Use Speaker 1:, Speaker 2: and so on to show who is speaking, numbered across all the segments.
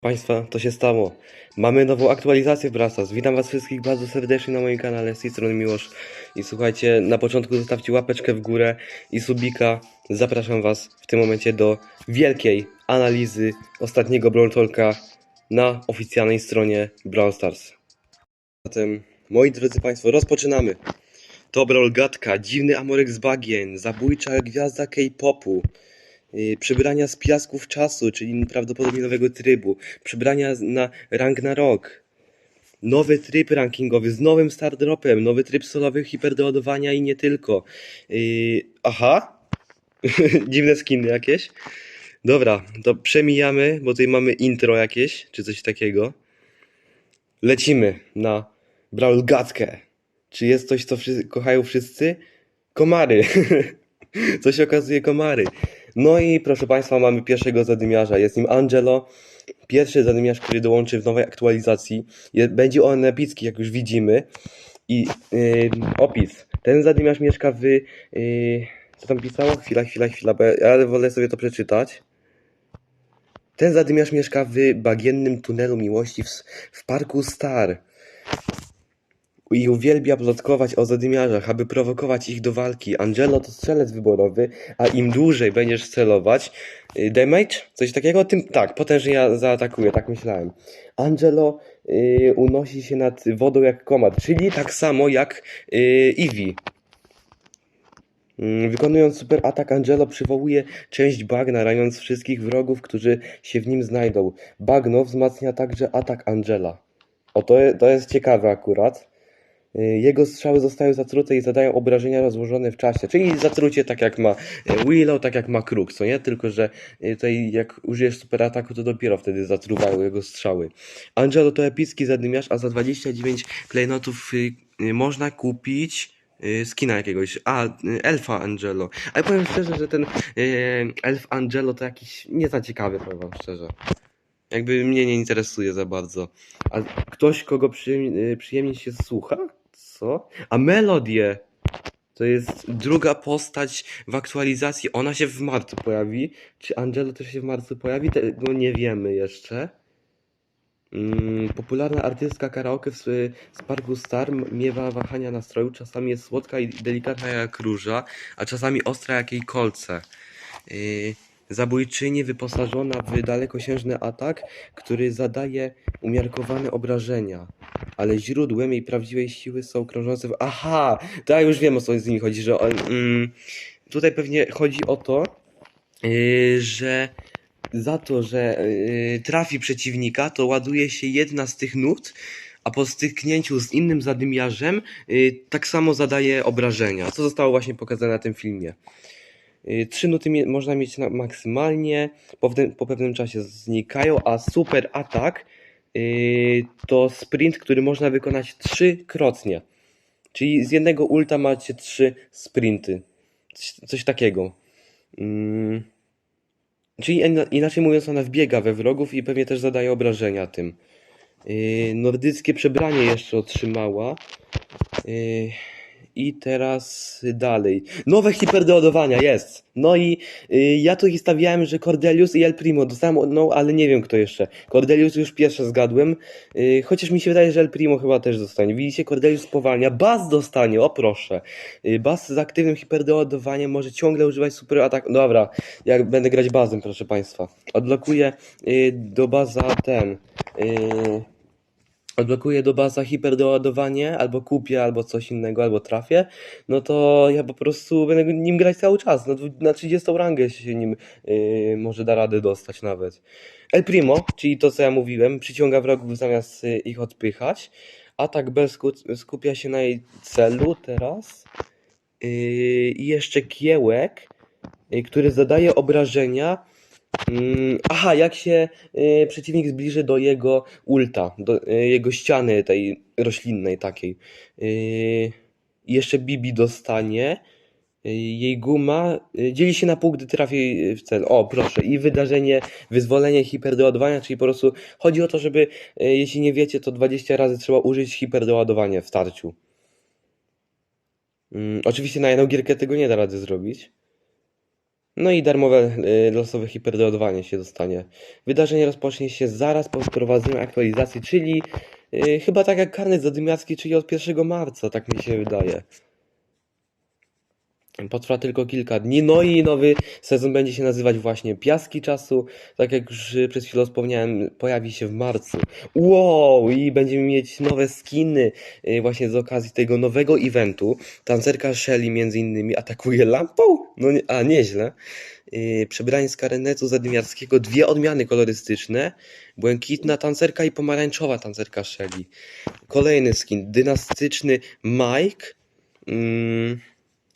Speaker 1: Państwa, to się stało. Mamy nową aktualizację w Brastas. Witam Was wszystkich bardzo serdecznie na moim kanale. Z tej strony Miłosz. I słuchajcie, na początku zostawcie łapeczkę w górę i subika. Zapraszam Was w tym momencie do wielkiej analizy ostatniego Brawl Talka na oficjalnej stronie Brawl Stars. Zatem, moi drodzy Państwo, rozpoczynamy. To Brawl Gatka, dziwny Amorek z bagien, zabójcza gwiazda K-popu. Yy, Przybrania z piasków czasu, czyli prawdopodobnie nowego trybu. Przybrania z- na rang na rok. Nowy tryb rankingowy z nowym start dropem. Nowy tryb solowy hiperdoładowania i nie tylko. Yy, aha. Dziwne skiny jakieś. Dobra, to przemijamy, bo tutaj mamy intro jakieś, czy coś takiego. Lecimy na Brawl Gatkę. Czy jest coś, co wszyscy, kochają wszyscy? Komary. co się okazuje komary. No i proszę Państwa, mamy pierwszego zadymiarza. Jest nim Angelo. Pierwszy zadymiarz, który dołączy w nowej aktualizacji. Będzie on epicki, jak już widzimy. I yy, opis. Ten zadymiarz mieszka w... Yy, co tam pisało? Chwila, chwila, chwila, bo ja wolę sobie to przeczytać. Ten zadymiarz mieszka w bagiennym tunelu miłości w, w parku Star i uwielbia plotkować o zadymiarzach, aby prowokować ich do walki. Angelo to strzelec wyborowy, a im dłużej będziesz celować... y, Damage? Coś takiego? Tym, tak, potężnie ja zaatakuję, tak myślałem. Angelo y, unosi się nad wodą jak komar, czyli tak samo jak y, Eevee. Mm, Wykonując super atak, Angelo przywołuje część bagna, raniąc wszystkich wrogów, którzy się w nim znajdą. Bagno wzmacnia także atak Angela. O, to, to jest ciekawe akurat. Y, Jego strzały zostają zatrute i zadają obrażenia rozłożone w czasie. Czyli zatrucie tak jak ma y, Willow, tak jak ma Kruk, co nie? Tylko, że y, tutaj jak użyjesz super ataku, to dopiero wtedy zatruwają jego strzały. Angelo to epicki zadymiarz, a za 29 klejnotów można kupić skina jakiegoś. A, elfa Angelo. Ale powiem szczerze, że ten elf Angelo to jakiś nie za ciekawy, powiem wam szczerze. Jakby mnie nie interesuje za bardzo. A ktoś, kogo przyjemnie, przyjemnie się słucha? Co? A Melodię! To jest druga postać w aktualizacji. Ona się w marcu pojawi. Czy Angelo też się w marcu pojawi? Tego nie wiemy jeszcze. Mm, popularna artystka karaoke w, z parku Star miewa wahania nastroju. Czasami jest słodka i delikatna jak róża, a czasami ostra jak jej kolce. Yy, zabójczyni wyposażona w dalekosiężny atak, który zadaje umiarkowane obrażenia. Ale źródłem jej prawdziwej siły są krążące w... Aha! To ja już wiem o co z nimi chodzi, że on, mm, tutaj pewnie chodzi o to, yy, że za to, że yy, trafi przeciwnika, to ładuje się jedna z tych nut, a po styknięciu z innym zadymiarzem yy, tak samo zadaje obrażenia, co zostało właśnie pokazane na tym filmie. Yy, Trzy nuty można mieć na maksymalnie, po, po pewnym czasie znikają, a super atak yy, to sprint, który można wykonać trzykrotnie. Czyli z jednego ulta macie trzy sprinty. Coś, takiego. Mm. Czyli ina- inaczej mówiąc, ona wbiega we wrogów i pewnie też zadaje obrażenia tym. Yy, nordyckie przebranie jeszcze otrzymała. I teraz dalej. Nowe hiperdoładowania jest. No i yy, ja tu stawiałem, że Cordelius i El Primo. Dostałem, no ale nie wiem kto jeszcze. Cordelius już pierwsze zgadłem. Yy, chociaż mi się wydaje, że El Primo chyba też dostanie. Widzicie, Cordelius spowalnia. Bas dostanie, o proszę. Yy, Bas z aktywnym hiperdoładowaniem może ciągle używać super ataku. Dobra, jak będę grać bazem, proszę Państwa. Odblokuję yy, do baza ten. Yy, odblokuję do baza hiperdoładowanie, albo kupię, albo coś innego, albo trafię, no to ja po prostu będę nim grać cały czas. Na, na 30 rangę się nim yy, może da radę dostać nawet. El Primo, czyli to co ja mówiłem, przyciąga wrogów zamiast y, ich odpychać. Atak B sku- skupia się na jej celu teraz. Yy, I jeszcze kiełek, yy, który zadaje obrażenia. Mm, aha, jak się yy, przeciwnik zbliży do jego ulta, do yy, jego ściany tej roślinnej takiej. I jeszcze Bibi dostanie. Jej guma dzieli się na pół, gdy trafi w cel. O, proszę. I wydarzenie wyzwolenie hiperdoładowania, czyli po prostu chodzi o to, żeby, jeśli nie wiecie, to 20 razy trzeba użyć hiperdoładowania w starciu. Mm, oczywiście na jedną gierkę tego nie da rady zrobić. No i darmowe y, losowe hiperdoładowanie się dostanie. Wydarzenie rozpocznie się zaraz po wprowadzeniu aktualizacji, czyli y, chyba tak jak karnet zadymiarski, czyli od 1 marca, tak mi się wydaje. Potrwa tylko kilka dni, no i nowy sezon będzie się nazywać właśnie Piaski Czasu, tak jak już y, przed chwilą wspomniałem, pojawi się w marcu. Wow, i będziemy mieć nowe skiny y, właśnie z okazji tego nowego eventu. Tancerka Shelly między innymi atakuje lampą, no nie, a nieźle. Yy, przebranie z karenetu zadymiarskiego, dwie odmiany kolorystyczne, błękitna tancerka i pomarańczowa tancerka Shelly. Kolejny skin, dynastyczny Mike, mm,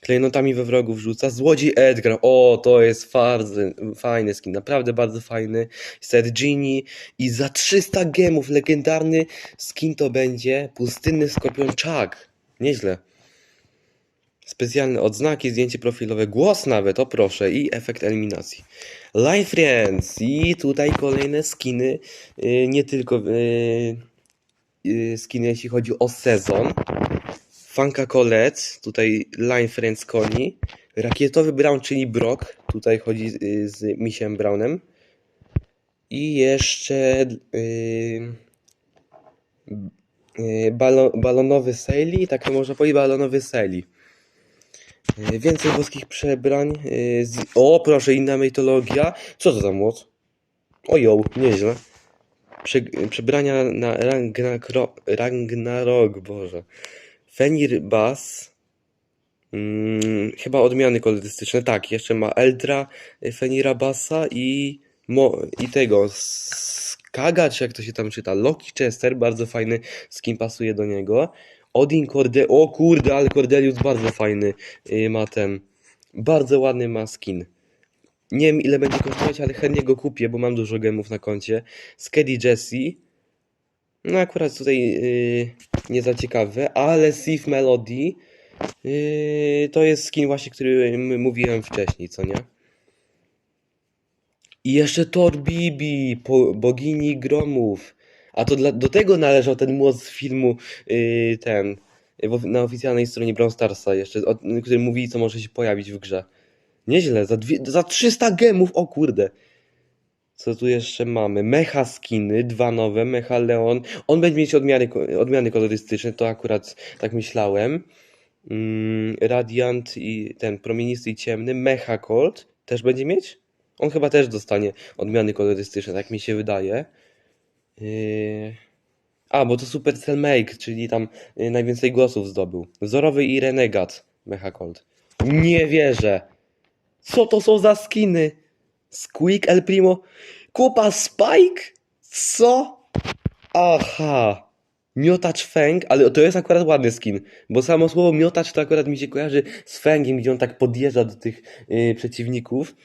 Speaker 1: klejnotami we wrogów rzuca, złodziej Edgar, o to jest farzy, fajny skin, naprawdę bardzo fajny, set Genie. I za 300 gemów legendarny skin to będzie pustynny skorpion Chuck, nieźle. Specjalne odznaki, zdjęcie profilowe, głos nawet, o proszę, i efekt eliminacji. Line Friends. I tutaj kolejne skiny, yy, nie tylko yy, yy, skiny jeśli chodzi o sezon. Funka Colette, tutaj Line Friends koni. Rakietowy Brown, czyli Brock, tutaj chodzi yy, z Misiem Brownem. I jeszcze yy, balo, balonowy Saili, tak można powiedzieć, balonowy Saili. Yy, Więcej włoskich przebrań. O, proszę, inna mitologia. Co to za młot? Ojo, nieźle. Prze... Przebrania na Ragnarok, Ragnarok, Boże. Fenir Bass. Mm, chyba odmiany kolorystyczne. Tak, jeszcze ma Eldra, y, Fenira Bassa i, Mo... i tego. Skaga, jak to się tam czyta? Loki Chester, bardzo fajny skin pasuje do niego. Odin Corde... O kurde, ale Cordelius bardzo fajny y, ma ten. Bardzo ładny ma skin. Nie wiem ile będzie kosztować, ale chętnie go kupię, bo mam dużo gemów na koncie. Skady Jessie. No akurat tutaj yy, nie za ciekawe, ale Sif Melody yy, to jest skin właśnie, który mówiłem wcześniej, co nie? I jeszcze Thor Bibi, po, bogini gromów. A to dla, do tego należał ten młot z filmu, yy, ten, w, na oficjalnej stronie Brawl Starsa jeszcze, o, który mówi, co może się pojawić w grze. Nieźle, za, dwie, za 300 gemów, o kurde. Co tu jeszcze mamy? Mecha skiny, dwa nowe, Mecha Leon. On będzie mieć odmiany, odmiany kolorystyczne, to akurat tak myślałem. Mm, Radiant i ten promienisty i ciemny. Mecha Colt też będzie mieć? On chyba też dostanie odmiany kolorystyczne, tak mi się wydaje. Yy... A, bo to Supercell Make, czyli tam yy, najwięcej głosów zdobył. Wzorowy i Renegat Mecha Colt. Nie wierzę. Co to są za skiny? Squeak El Primo. Kupa Spike? Co? Aha. Miotacz Feng, ale to jest akurat ładny skin, bo samo słowo miotacz to akurat mi się kojarzy z Fengiem, gdzie on tak podjeżdża do tych yy, przeciwników.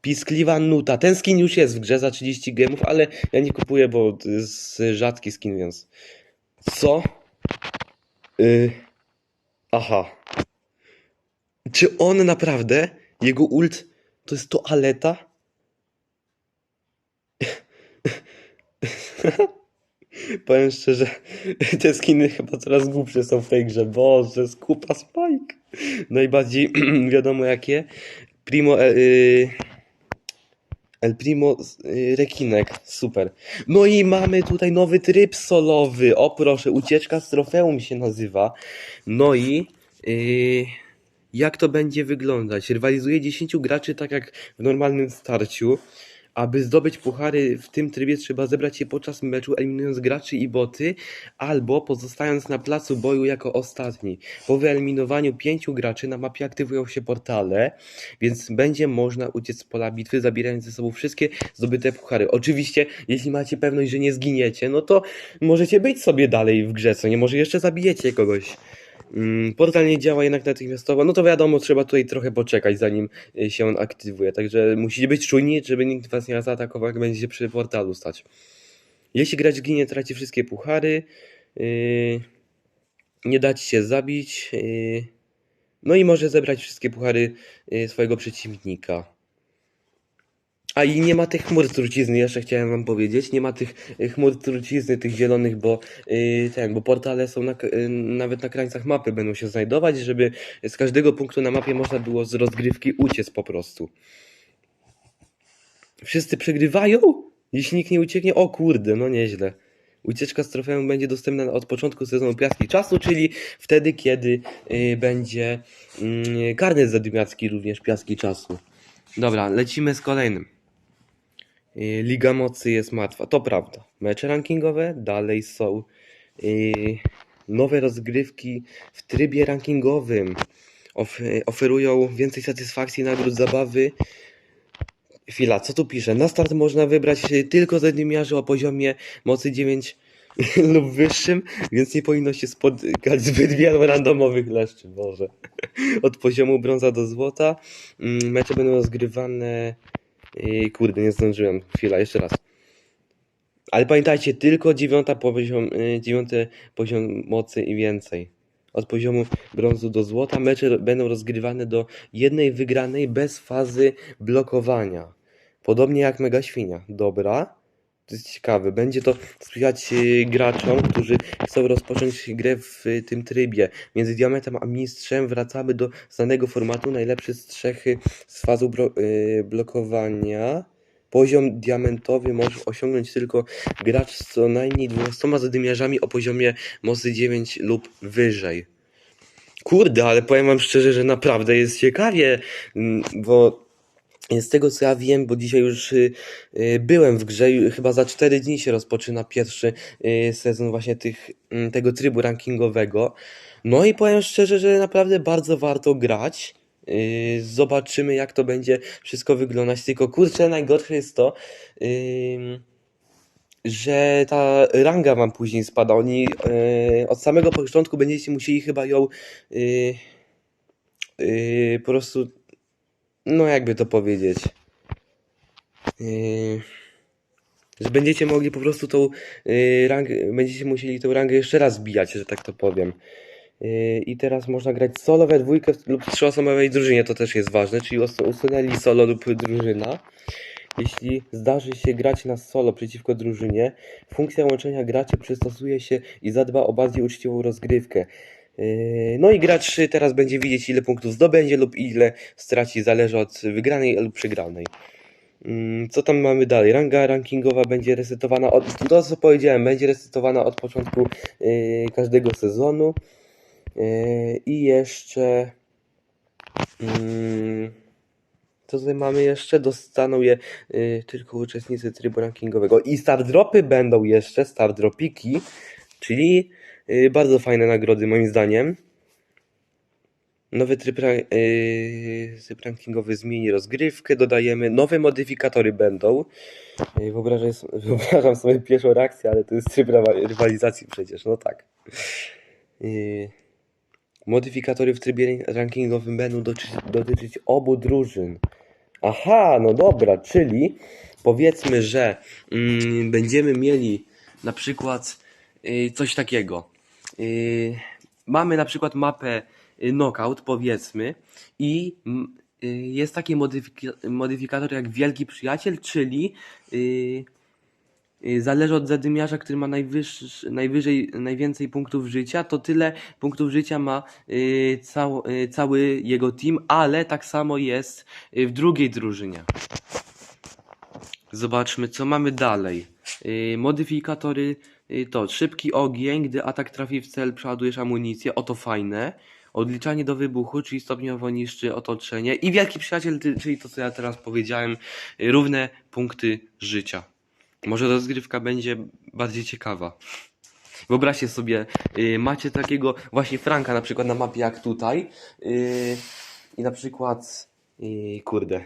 Speaker 1: Piskliwa Nuta. Ten skin już jest w grze za 30 gemów, ale ja nie kupuję, bo to jest rzadki skin, więc... Co? Yy... Aha. Czy on naprawdę, jego ult to jest toaleta? Powiem szczerze, te skiny chyba coraz głupsze są w tej grze. Boże, skupa Spike. Najbardziej wiadomo jakie. Primo... E, y, El Primo y, Rekinek, super. No i mamy tutaj nowy tryb solowy. O proszę, ucieczka z trofeum się nazywa. No i y, jak to będzie wyglądać? Rywalizuje 10 graczy tak jak w normalnym starciu. Aby zdobyć puchary w tym trybie trzeba zebrać je podczas meczu eliminując graczy i boty albo pozostając na placu boju jako ostatni. Po wyeliminowaniu pięciu graczy na mapie aktywują się portale, więc będzie można uciec z pola bitwy zabierając ze sobą wszystkie zdobyte puchary. Oczywiście, jeśli macie pewność, że nie zginiecie, no to możecie być sobie dalej w grze, co nie? Może jeszcze zabijecie kogoś. Mm, Portal nie działa jednak natychmiastowo, no to wiadomo, trzeba tutaj trochę poczekać, zanim y, się on aktywuje. Także musicie być czujni, żeby nikt was nie zaatakował, jak będziecie przy portalu stać. Jeśli gracz ginie, traci wszystkie puchary. Yy, nie dać się zabić. Yy, no i może zebrać wszystkie puchary swojego przeciwnika. A i nie ma tych chmur trucizny, jeszcze chciałem wam powiedzieć. Nie ma tych y, chmur trucizny, tych zielonych, bo yy, ten, bo portale są na, y, nawet na krańcach mapy będą się znajdować, żeby z każdego punktu na mapie można było z rozgrywki uciec po prostu. Wszyscy przegrywają? Jeśli nikt nie ucieknie, o kurde, no nieźle. Ucieczka z trofeum będzie dostępna od początku sezonu Piaski Czasu, czyli wtedy, kiedy y, będzie y, karnet zadymiacki również Piaski Czasu. Dobra, lecimy z kolejnym. Y, Liga Mocy jest martwa, to prawda. Mecze rankingowe dalej są. Y, nowe rozgrywki w trybie rankingowym. Of, oferują więcej satysfakcji, nagród, zabawy. Chwila, co tu pisze? Na start można wybrać y, tylko zadymiarzy o poziomie mocy 9 lub wyższym, więc nie powinno się spotkać zbyt wielu randomowych leszczy, Boże. Od poziomu brąza do złota. Mm, Mecze będą rozgrywane... Yy, kurde, nie zdążyłem. Chwila, jeszcze raz. Ale pamiętajcie, tylko dziewiąta poziom, yy, dziewiąty poziom mocy i więcej. Od poziomu brązu do złota mecze będą rozgrywane do jednej wygranej bez fazy blokowania. Podobnie jak Mega Świnia. Dobra. Jest ciekawe. Będzie to sprzyjać yy, graczom, którzy chcą rozpocząć grę w y, tym trybie. Między diamentem a mistrzem wracamy do znanego formatu. Najlepszy z trzech y, z fazą blokowania. Poziom diamentowy może osiągnąć tylko gracz z co najmniej 12 zadymiarzami o poziomie mocy 9 lub wyżej. Kurde, ale powiem wam szczerze, że naprawdę jest ciekawie, mm, bo z tego co ja wiem, bo dzisiaj już y, y, byłem w grze, chyba za 4 dni się rozpoczyna pierwszy y, sezon właśnie tych, mm, tego trybu rankingowego. No i powiem szczerze, że naprawdę bardzo warto grać. Zobaczymy jak to będzie wszystko wyglądać. Tylko kurczę, najgorsze jest to, że ta ranga wam później spada. Oni od samego początku będziecie musieli chyba ją po prostu, no jakby to powiedzieć, y, że będziecie mogli po prostu tą y, rangę, będziecie musieli tą rangę jeszcze raz bijać, że tak to powiem. Y, I teraz można grać solo we dwójkę lub trzyosobowej drużynie, to też jest ważne, czyli us- usunęli solo lub drużyna. Jeśli zdarzy się grać na solo przeciwko drużynie, funkcja łączenia graczy przystosuje się i zadba o bardziej uczciwą rozgrywkę. Yy, No i gracz teraz będzie widzieć, ile punktów zdobędzie lub ile straci, zależy od wygranej lub przegranej. Mm, Co tam mamy dalej? Ranga rankingowa będzie resetowana od. To co powiedziałem, będzie resetowana od początku yy, każdego sezonu. Yy, I jeszcze. mm, Co tutaj mamy jeszcze? Dostaną je tylko uczestnicy trybu rankingowego. I star dropy będą jeszcze, star dropiki, czyli bardzo fajne nagrody moim zdaniem. Nowy tryb, y, tryb rankingowy zmieni rozgrywkę, dodajemy nowe modyfikatory będą. Y, Wyobrażam, wyobrażam sobie pierwszą reakcję, ale to jest tryb rywalizacji przecież, no tak. Y, Modyfikatory w trybie rankingowym będą dotyczyć, obu drużyn. Aha, no dobra, czyli powiedzmy, że mm, będziemy mieli na przykład y, coś takiego. Y, mamy na przykład mapę y, knockout, powiedzmy, i y, jest taki modyfika- modyfikator jak wielki przyjaciel, czyli y, y, zależy od zadymiarza, który ma najwyższy, najwyżej, najwięcej punktów życia, to tyle punktów życia ma y, cał, y, cały jego team, ale tak samo jest y, w drugiej drużynie. Zobaczmy, co mamy dalej. Y, modyfikatory y, to szybki ogień, gdy atak trafi w cel, przeładujesz amunicję, oto fajne. Odliczanie do wybuchu, czyli stopniowo niszczy otoczenie. I wielki przyjaciel, czyli to, co ja teraz powiedziałem, y, równe punkty życia. Może rozgrywka będzie bardziej ciekawa. Wyobraźcie sobie, y, macie takiego właśnie Franka na przykład na mapie jak tutaj. y, I na przykład, y, kurde,